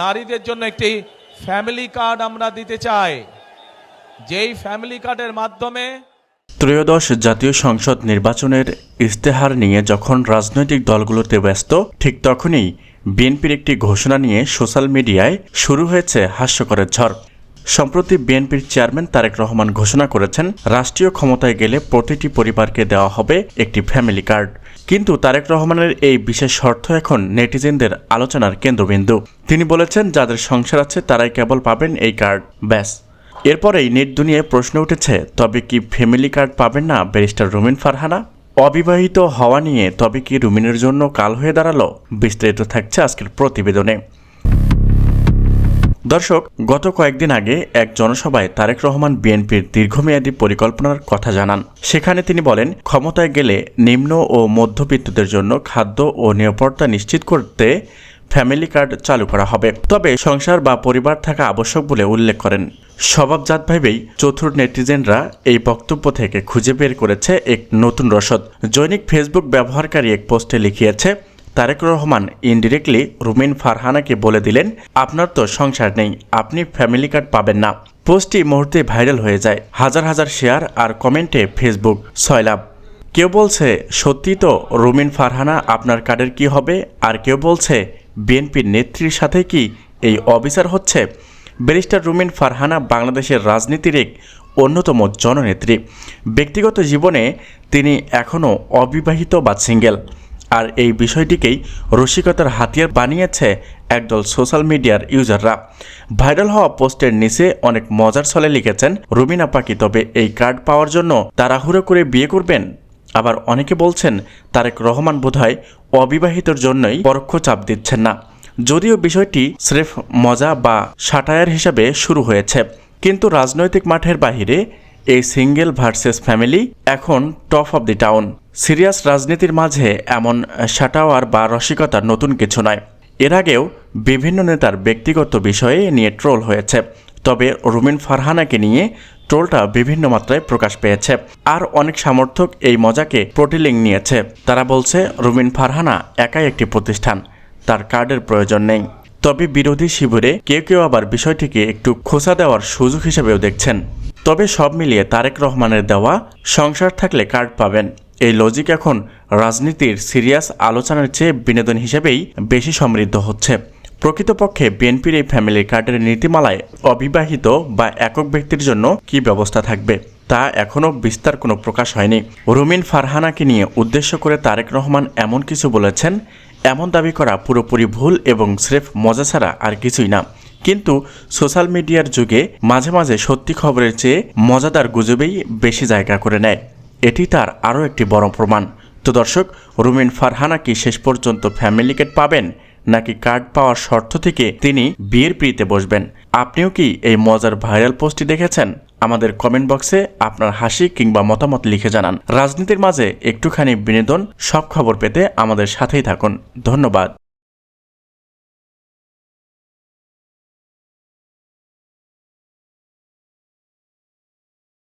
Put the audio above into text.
নারীদের জন্য একটি ফ্যামিলি কার্ড আমরা দিতে চাই। যেই ফ্যামিলি কার্ডের মাধ্যমে ত্রয়োদশ জাতীয় সংসদ নির্বাচনের ইস্তেহার নিয়ে যখন রাজনৈতিক দলগুলোতে ব্যস্ত, ঠিক তখনই বিএনপির একটি ঘোষণা নিয়ে সোশ্যাল মিডিয়ায় শুরু হয়েছে হাস্যকরের ঝড়। সম্প্রতি বিএনপির চেয়ারম্যান তারেক রহমান ঘোষণা করেছেন, রাষ্ট্রীয় ক্ষমতায় গেলে প্রতিটি পরিবারকে দেওয়া হবে একটি ফ্যামিলি কার্ড কিন্তু তারেক রহমানের এই বিশেষ শর্ত এখন নেটিজেনদের আলোচনার কেন্দ্রবিন্দু। তিনি বলেছেন, যাদের সংসার আছে, তারাই কেবল পাবেন এই কার্ড। ব্যাস। এরপরেই নেট দুনিয়ায় প্রশ্ন উঠেছে, তবে কি ফ্যামিলি কার্ড পাবেন না ব্যারিস্টার রুমিন ফারহানা? অবিবাহিত হওয়া নিয়ে তবে কি রুমিনের জন্য কাল হয়ে দাঁড়াল? বিস্তারিত থাকছে আজকের প্রতিবেদনে। দর্শক, গত কয়েকদিন আগে এক জনসভায় তারেক রহমান বিএনপির দীর্ঘমেয়াদী পরিকল্পনার কথা জানান। সেখানে তিনি বলেন, ক্ষমতায় গেলে নিম্ন ও মধ্যবিত্তদের জন্য খাদ্য ও নিরাপত্তা নিশ্চিত করতে ফ্যামিলি কার্ড চালু করা হবে। তবে সংসার বা পরিবার থাকা আবশ্যক বলে উল্লেখ করেন। স্বভাবজাত ভেবেই চতুর নেটিজেনরা এই বক্তব্য থেকে খুঁজে বের করেছে এক নতুন রসদ। জৈনিক ফেসবুক ব্যবহারকারী এক পোস্টে লিখিয়েছে তারেক রহমান ইনডিরেক্টলি রুমিন ফারহানাকে বলে দিলেন, আপনার তো সংসার নেই, আপনি ফ্যামিলি কার্ড পাবেন না। পোস্টটি মুহূর্তে ভাইরাল হয়ে যায়। হাজার হাজার শেয়ার আর কমেন্টে ফেসবুক সয়লাভ কেউ বলছে, সত্যি তো রুমিন ফারহানা আপনার কার্ডের কি হবে? আর কেউ বলছে, বিএনপির নেত্রীর সাথে কি এই অবিচার হচ্ছে? ব্যারিস্টার রুমিন ফারহানা বাংলাদেশের রাজনীতির এক অন্যতম জননেত্রী। ব্যক্তিগত জীবনে তিনি এখনও অবিবাহিত বা সিঙ্গেল আর এই বিষয়টিকেই রসিকতার হাতিয়ার বানিয়েছে একদল সোশ্যাল মিডিয়ার ইউজাররা। ভাইরাল হওয়া পোস্টের নিচে অনেক মজার ছলে লিখেছেন রুমিনা পাকি, তবে এই কার্ড পাওয়ার জন্য তাড়াহুড়ো করে বিয়ে করবেন? আবার অনেকে বলছেন, তারেক রহমান বোধহয় অবিবাহিতর জন্যই পরোক্ষ চাপ দিচ্ছেন না। যদিও বিষয়টি স্রেফ মজা বা সাটায়ার হিসাবে শুরু হয়েছে, কিন্তু রাজনৈতিক মাঠের বাহিরে এই সিঙ্গেল ভার্সেস ফ্যামিলি এখন top of the town. Serious রাজনীতির মাঝে এমন সাটাওয়ার বা রসিকতার নতুন কিছু নয়। এর আগেও বিভিন্ন নেতার ব্যক্তিগত বিষয়ে নিয়ে ট্রোল হয়েছে। তবে রুমিন ফারহানাকে নিয়ে ট্রোলটা বিভিন্ন মাত্রায় প্রকাশ পেয়েছে। আর অনেক সমর্থক এই মজাকে প্রোটিলিং নিয়েছে। তারা বলছে, রুমিন ফারহানা একাই একটি প্রতিষ্ঠান। তার কার্ডের প্রয়োজন নেই। তবে বিরোধী শিবিরে কেউ কেউ আবার বিষয়টিকে একটু খোসা দেওয়ার সুযোগ হিসেবেও দেখছেন। তবে সব মিলিয়ে তারেক রহমানের দেওয়া সংসার থাকলে কার্ড পাবেন। এই লজিক এখন রাজনীতির সিরিয়াস আলোচনার চেয়ে বিনোদন হিসেবেই বেশি সমৃদ্ধ হচ্ছে। প্রকৃতপক্ষে বিএনপির এই ফ্যামিলি কার্ডের নীতিমালায় অবিবাহিত বা একক ব্যক্তির জন্য কি ব্যবস্থা থাকবে, তা এখনও বিস্তার কোনো প্রকাশ হয়নি। রুমিন ফারহানাকে নিয়ে উদ্দেশ্য করে তারেক রহমান এমন কিছু বলেছেন, এমন দাবি করা পুরোপুরি ভুল এবং স্রেফ মজা ছাড়া আর কিছুই না। কিন্তু সোশ্যাল মিডিয়ার যুগে মাঝে মাঝে সত্যি খবরের চেয়ে মজাদার গুজবেই বেশি জায়গা করে নেয়। এটি তার আরও একটি বড় প্রমাণ। তো দর্শক, রুমিন ফারহানা কি শেষ পর্যন্ত ফ্যামিলি কার্ড পাবেন, নাকি কার্ড পাওয়ার শর্ত থেকে তিনি বিয়ের পিড়িতে বসবেন? আপনিও কি এই মজার ভাইরাল পোস্টটি দেখেছেন? আমাদের কমেন্ট বক্সে আপনার হাসি কিংবা মতামত লিখে জানান। রাজনীতির মাঝে একটুখানি বিনোদন সব খবর পেতে আমাদের সাথেই থাকুন। ধন্যবাদ।